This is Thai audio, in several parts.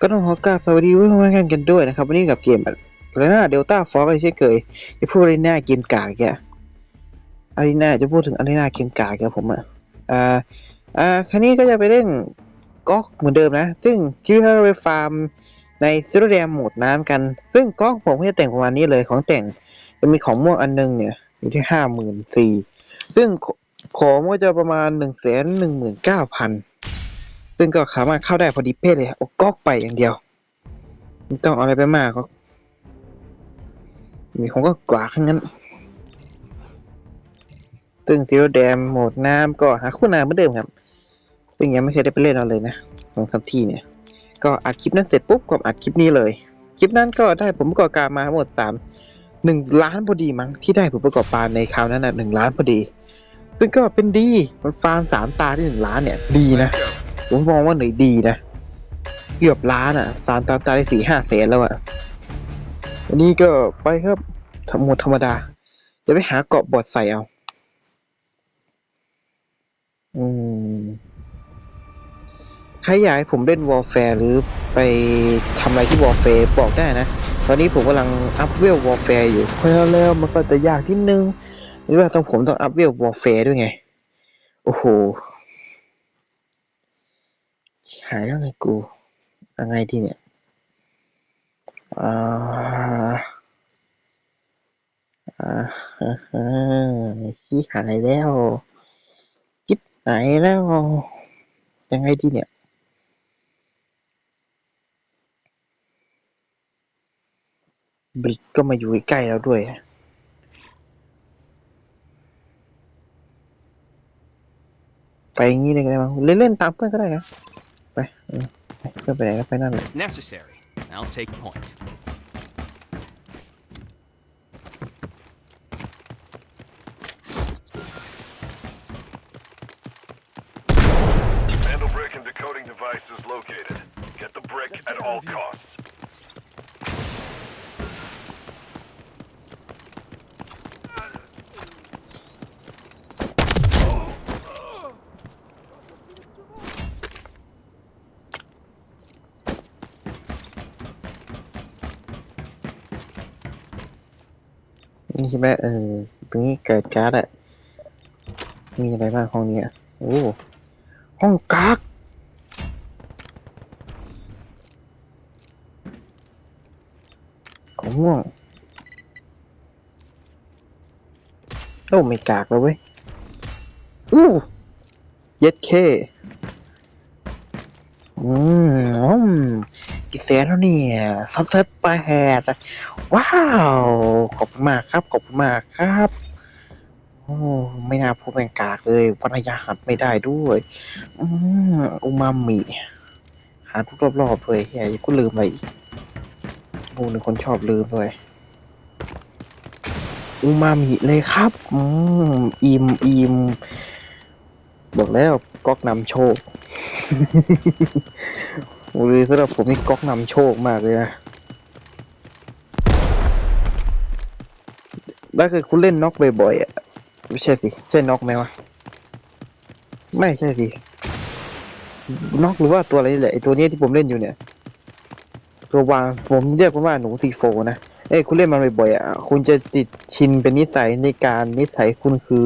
ก็ต้องขอกราบสวัสดีผู้ชมทุกท่านกันด้วยนะครับ วันนี้กับเกมอะไรนะเดลต้าฟอร์ก็เช่นเคยจะพูดอารีนาเกมกากแกอารีนาจะพูดถึงอารีนาเกมกากแกผมอะอ่าอ่าครั้นี้ก็จะไปเล่นก๊อกเหมือนเดิมนะ ซึ่งคิดว่าเราไปฟาร์มในซิโรแดมโหมดน้ำกัน ซึ่งก๊อกผมก็จะแต่งประมาณนี้เลยของแต่งจะมีของม่วงอันนึงเนี่ย อยู่ที่ห้าหมื่นสี่ซึ่งของก็จะประมาณหนึ่งแสนหนึ่งหมื่นเก้าพัน ซึ่งก็สามารถเข้าได้พอดีเป๊ะเลยเอาก๊อกไปอย่างเดียวไม่ต้องเอาอะไรไปมากก็มีของก็กวาดทั้งนั้นซึ่งซีโร่แดมโหมดน้ำก็หาคู่นาเหมือนเดิมครับ ซึ่งยังไม่เคยได้ไปเล่นเอาเลยนะสองสามทีเนี่ย ก็อัดคลิปนั้นเสร็จปุ๊บก็อัดคลิปนี้เลย คลิปนั้นก็ได้ผมประกอบการมาทั้งหมดสามหนึ่งล้านพอดีมั้งที่ได้ผลประกอบการในคราวนั้นนะหนึ่งล้านพอดี ซึ่งก็เป็นดีมันฟาร์มสามตาที่หนึ่งล้านเนี่ยดีนะ ผมมองว่าหน่อยดีนะ เกือบล้านอะ สามตามตาได้สี่ห้าแสนแล้วอะวันนี้ก็ไปครับธรรมดธรรมดา จะไปหาเกาะบอดใส่เอา อืมใครอยากให้ผมเล่นวอลแฟร์หรือไปทำอะไรที่วอลแฟร์บอกได้นะ ตอนนี้ผมกำลังอัพเวลวอลแฟร์อยู่เพราะแล้วมันก็จะยากนิดนึงหรือว่าต้องผมต้องอัพเวลวอลแฟร์ด้วยไง โอ้โห หายแล้วไงกูยังไงดีเนี่ยอ่าอ่าฮะฮะขี้หายแล้ว จิ๊บหายแล้ว ยังไงดีเนี่ยบริกก็มาอยู่ใกล้แล้วด้วยไปอย่างนี้เลยก็ได้มั้งเล่นๆตามเพื่อนก็ได้นะ ไปเออไปเพื่อนไปไหนก็ไปนั่นแหละ Necessary. I'll take point. Vandal brick and decoding device is located. Get the brick at all costs. นี่ใช่ ไหมเออตรงนี้เกิดการ์ดอะมีอะไรบ้างห้องเนี้ยโอ้ห้องกักของม่วงโอ้ไม่กากแล้วเว้ยอู้เย็ดเคอืมอืม กี่แสนแล้วเนี่ยซับเซตไปแฮดอะว้าว ขอบคุณมากครับ ขอบคุณมากครับโอ้ไม่น่าพูดเป็นกากเลยวรรยาหัดไม่ได้ด้วย อืมอูมามิหาทุกรอบๆเลยเฮียอย่ากูลืมไรอีกโอ้หนึ่งคนชอบลืมด้วยอูมามิเลยครับ อืมอิมอิมบอกแล้วก๊อกนำโชค โอ้ยสำหรับผมนี่ก๊อกนำโชคมากเลยนะถ้าเกิดคุณเล่นน็อกบ่อยๆอะไม่ใช่สิใช่น็อกไหมวะไม่ใช่สิน็อกหรือว่าตัวอะไรนี่แหละไอตัวนี้ที่ผมเล่นอยู่เนี่ย ตัววางผมเรียกว่าหนูซีโฟนะเอ้ยคุณเล่นมันบ่อยๆอะคุณจะติดชินเป็นนิสัยในการนิสัยคุณคือ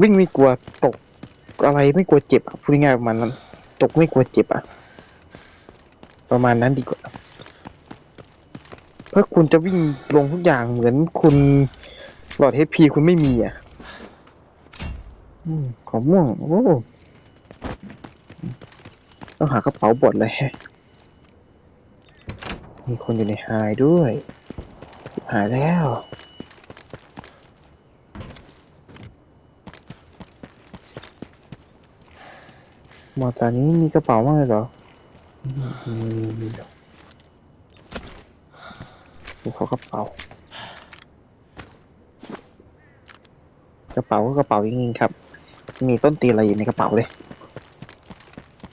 วิ่งไม่กลัวตกอะไรไม่กลัวเจ็บพูดง่ายๆประมาณนั้น ตกไม่กลัวเจ็บอะ ประมาณนั้นดีกว่า เพื่อคุณจะวิ่งลงทุกอย่างเหมือนคุณหลอดเฮพีคุณไม่มีอะอืมของม่วง โอ้ต้องหากระเป๋าบดเลยแฮะมีคนอยู่ในไฮด้วย หายแล้ว หมอตอนนี้มีกระเป๋าบ้างเลยเหรออืมมีมีเดี๋ยวดูเขากระเป๋า กระเป๋าก็กระเป๋าจริงๆครับ มีต้นตีนอะไรอยู่ในกระเป๋าเลย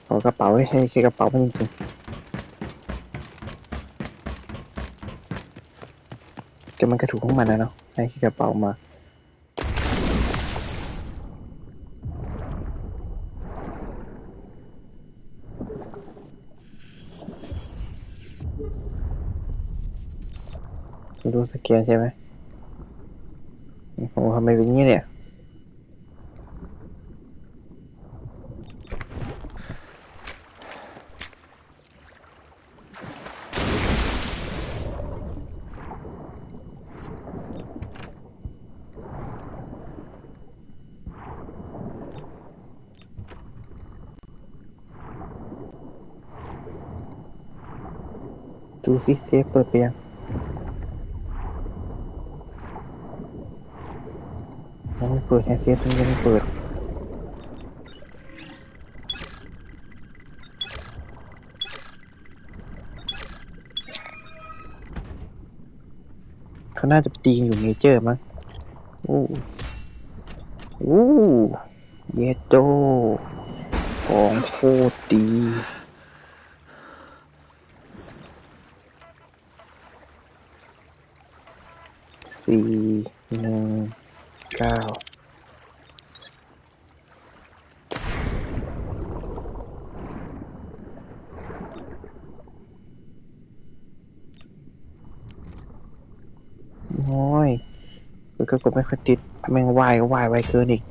ขอกระเป๋าให้ให้แค่กระเป๋ามันจริงๆก็มันกระถูกของมันนะเนาะให้แค่กระเป๋ามา ดูสแกนใช่ไหมโอ้โหทำไมเป็นงี้เนี่ยดูสิเซฟเปิดไปยัง ยังไม่เปิดแฮเซฟยังไม่เปิดเขาน่าจะตีกันอยู่เมเจอร์มั้งอู้อู้เยโตของโคตรดีสี่ เก้าโอ้ยก็กดไม่ค่อยติดแม่งวายก็วายไวเกินอีก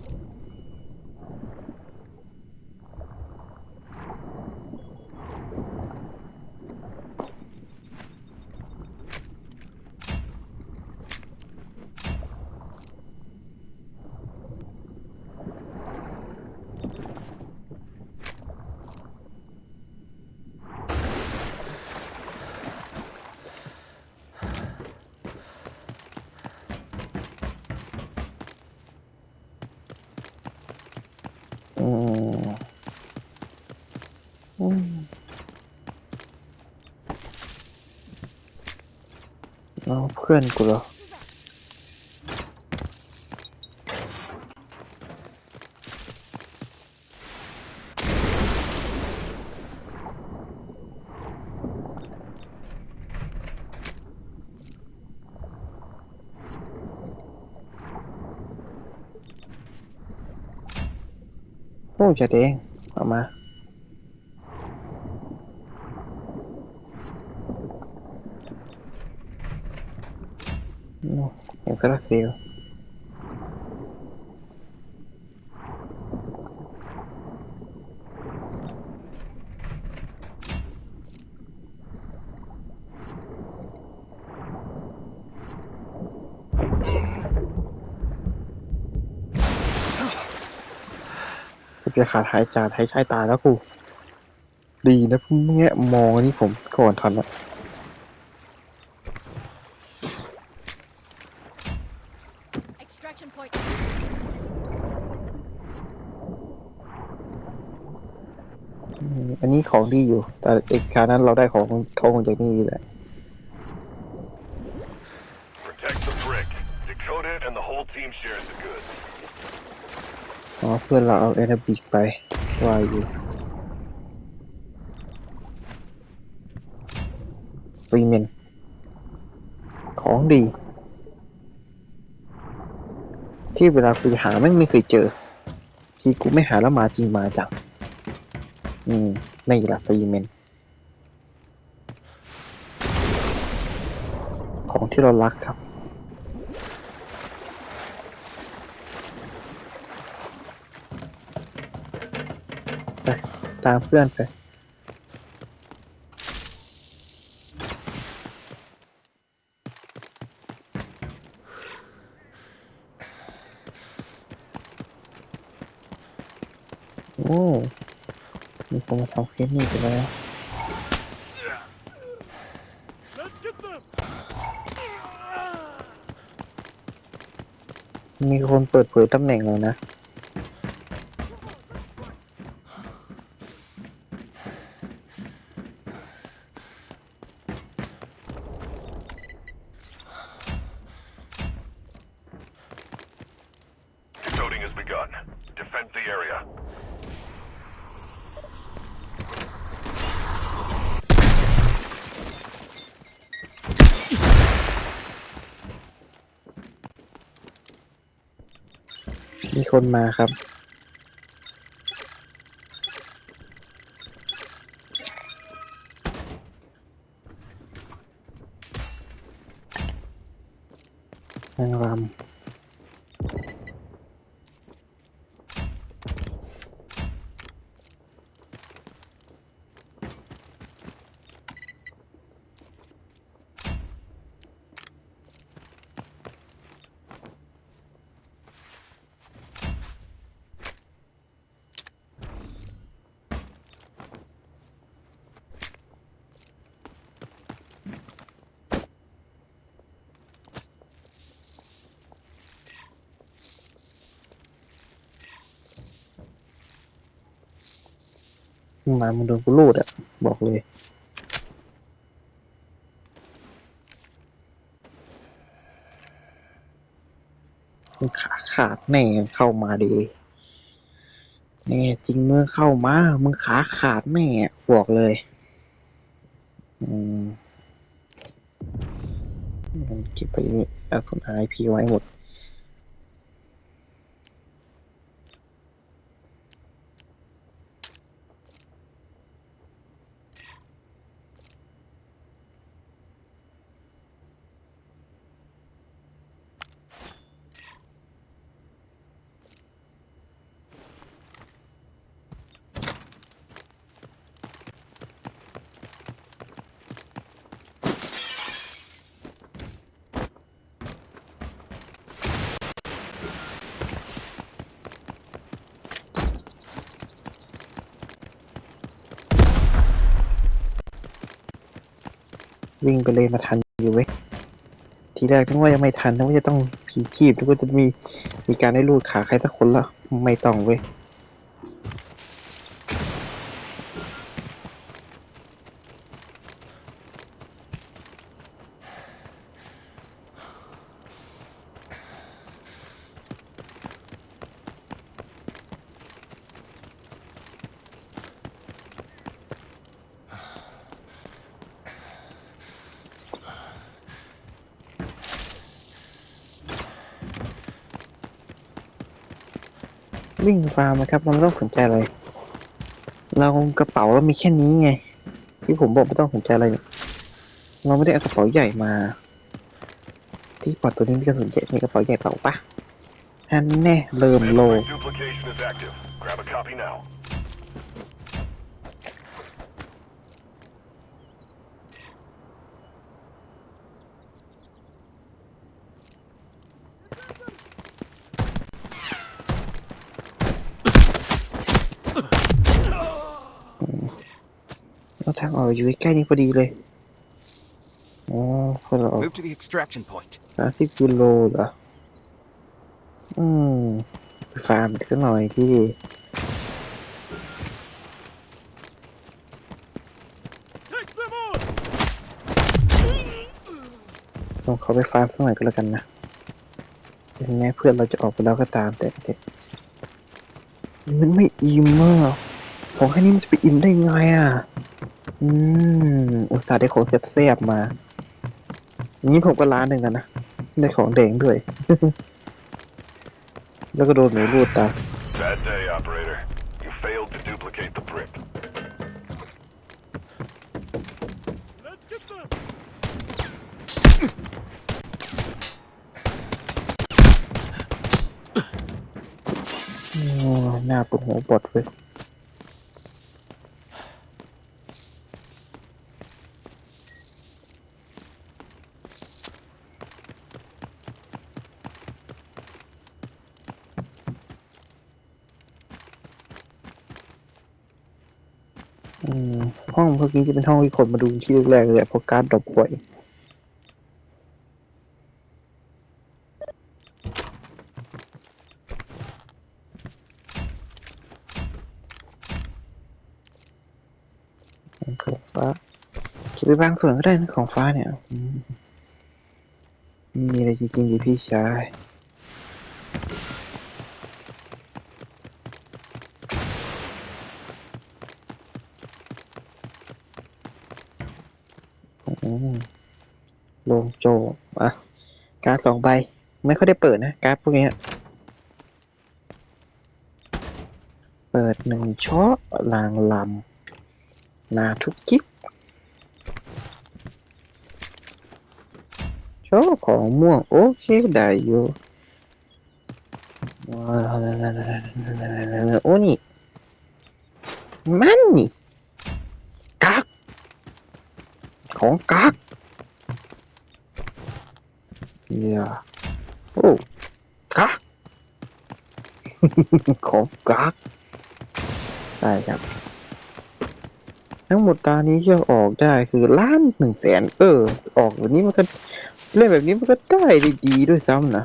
เอาเพื่อนกูเหรอโอ้จะเด้งเอามา โอ้ เห็นโซลาร์เซลล์กูจะขาดหายใจหายใจตายแล้วกู ดีนะพวกเนี้ยมองอันนี่ผมก่อนทันอะ Extraction point. อืม อันนี้ของดีอยู่ แต่อีกคราวนั้นเราได้ของเขาคงจากนี่แหละ Protect the brick. Decode it and the whole team shares the goods. อ๋อเพื่อนเราเอาแอนาบิกไปวายอยู่ซีเมนต์ของดี ที่เวลากูหาแม่งไม่เคยเจอ ที่กูไม่หาแล้วมาจริงมาจังอืม ไม่ละฟรีเมน ของที่เรารักครับ ไป ตามเพื่อนไป โอ้ มีคนมาทำเคสนี่ไปแล้วมีคนเปิดเผยตำแหน่งแล้วนะ มีคนมาครับ นางรำ มามึงโดนกูลูดอะ บอกเลย มึงขาขาดแน่เข้ามาดีแน่จริงเมึงเข้ามา มึงขาขาดแน่บอกเลย อืมมันเก็บไปนี่เอาสุนหายพีไว้หมด วิ่งไปเลยมาทันอยู่เว้ยทีแรกนึกว่ายังไม่ทันนึกว่าจะต้องผีชีพนึกว่าจะมีมีการได้ลูดขาใครสักคนละไม่ต้องเว้ย วิ่งฟาร์มนะครับ มันไม่ต้องสนใจอะไร เรากระเป๋าเรามีแค่นี้ไง ที่ผมบอกไม่ต้องสนใจอะไรเนี่ยเราไม่ได้เอากระเป๋าใหญ่มา ที่ปอดตัวนี้มีกระสุนใหญ่มีกระเป๋าใหญ่เปล่าปะอันแน่เริ่มโล duplication is active. Grab a copy now. าทางออกอยู่ใกล้ๆนี้พอดีเลย อ๋อคนเราออก Move to the extraction point. สามสิบกิโลเหรอ อืมไปฟาร์มอีกสักหน่อยที่ลองเขาไปฟาร์มสักหน่อยก็แล้วกันนะถึงแม้เพื่อนเราจะออกไปแล้วก็ตามแต่แต่มันไม่อิ่มอะของแค่นี้มันจะไปอิ่มได้ไงอะ อืม อุตส่าห์ได้ของแซ่บๆมาอย่างนี้ผมก็ร้านหนึ่งแล้วนะ ได้ของแดงด้วย แล้วก็โดนหนูรูดตาม Bad day, operator. You failed to duplicate the brick. โอ้หน้าปวดหัวปวดเลย เมื่อกี้จะเป็นห้องที่คนมาดูที่แรกเลยเพราะการดดรอปบ่อยของฟ้าคิดไปบางส่วนก็ได้นะของฟ้าเนี่ย มีอะไรจริงๆอยู่พี่ชาย อืมโลงโจอะการสองใบ ไม่ค่อยได้เปิดนะการพวกเนี้ยเปิดหนึ่งช่อลางลำนาทุกกิ๊บชโอ้ของม่วงโอเคได้อยู่โอ้นี่มันนี่กักของกัก ยโอ้กักของกักได้ครับ ทั้งหมดตานี้ที่ออกได้คือล้านหนึ่งแสนเออ ออกแบบนี้มันก็เล่นแบบนี้มันก็ได้ดีๆด้วยซ้ำนะ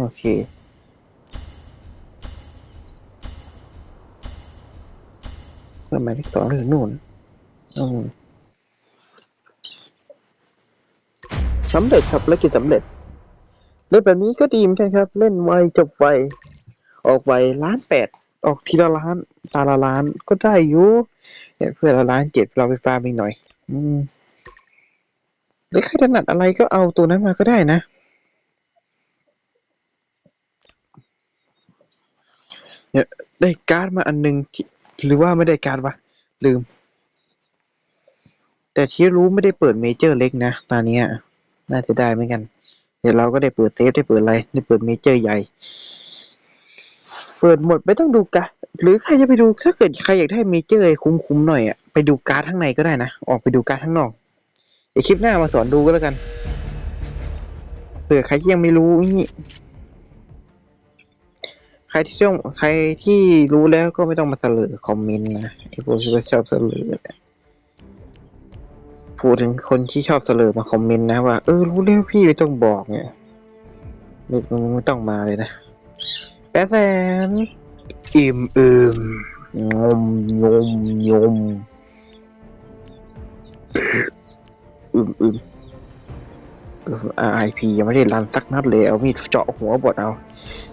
โอเคายเลขสองหรือนู่นอืมสำเร็จครับและกิจสำเร็จ เล่นแบบนี้ก็ดีเหมือนกันครับ เล่นไวจบไว ออกไวล้านแปด ออกทีละล้านตาละล้านก็ได้อยู่เนี่ยเพื่อนละล้านเจ็ดเราไปฟาร์มอีกหน่อย อืมหรือใครถนัดอะไรก็เอาตัวนั้นมาก็ได้นะ เนี่ยได้การ์ดมาอันหนึงที่ หรือว่าไม่ได้การวะ ลืม แต่ที่รู้ไม่ได้เปิดเมเจอร์เล็กนะตอนนี้น่าจะได้เหมือนกัน เดี๋ยวเราก็ได้เปิดเซฟได้เปิดอะไรได้เปิดเมเจอร์ใหญ่ เปิดหมดไม่ต้องดูกะหรือใครจะไปดูถ้าเกิดใครอยากได้เมเจอร์คุ้มๆหน่อยอะไปดูการ์ดข้างในก็ได้นะ ออกไปดูการ์ดข้างนอกเดี๋ยวคลิปหน้ามาสอนดูก็แล้วกันเผื่อใครที่ยังไม่รู้นี่ ใครที่ช่องใครที่รู้แล้วก็ไม่ต้องมาเสลอคอมเมนต์นะไอ้พวกที่ชอบเสลอพูดถึงคนที่ชอบเสลอมาคอมเมนต์นะว่า เออรู้แล้วพี่ไม่ต้องบอกเนี่ยไม่ไม่ต้องมาเลยนะแปดแสนอิ่มอืมงมยมยมอืมอืม RIP ยังไม่ได้รันสักนัดเลย เอามีดเจาะหัวบดเอา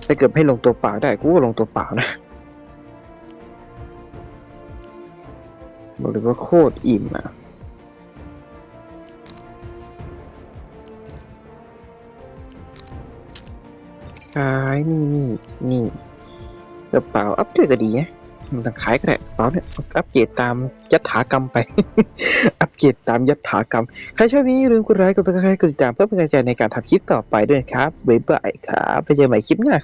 ถ้าเกิดให้ลงตัวเปล่าได้กูก็ลงตัวเปล่านะบอกเลยว่าโคตรอิ่มอะขายนี่นี่นี่กระเป๋าอัปเกรดก็ดีนะ มันต่างขายก็ได้กระเป๋าเนี่ยอัปเกรดตามยัตถากรรมไป อัปเกรดตามยัตถากรรม ใครชอบนี้อย่าลืมกดไลค์กดติดตามกดติดตามเพื่อเป็นกำลังใจในการทำคลิปต่อไปด้วยนะครับบ๊ายบายครับไปเจอกันใหม่คลิปหน้า